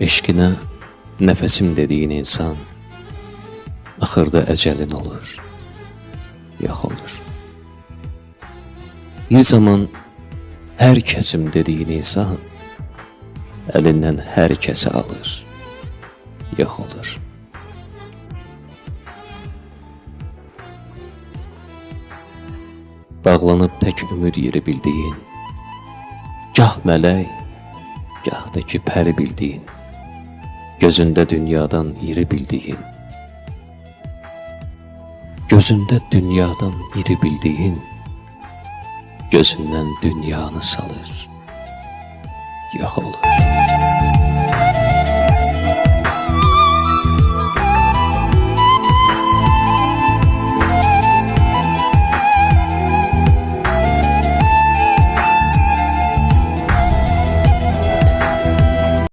Eşqinə nəfəsim dediyin insan axırda əcəlin olur, yox olur. Bir zaman hər kəsim dediyin insan əlindən hər kəsi alır, yox olur. Bağlanıb tək ümid yeri bildiyin, gah mələk, gah da ki pəri bildiyin, Gözünde dünyadan iri bildiğin. Gözünde dünyadan iri bildiğin. Gözünden dünyanı salır. Yok olur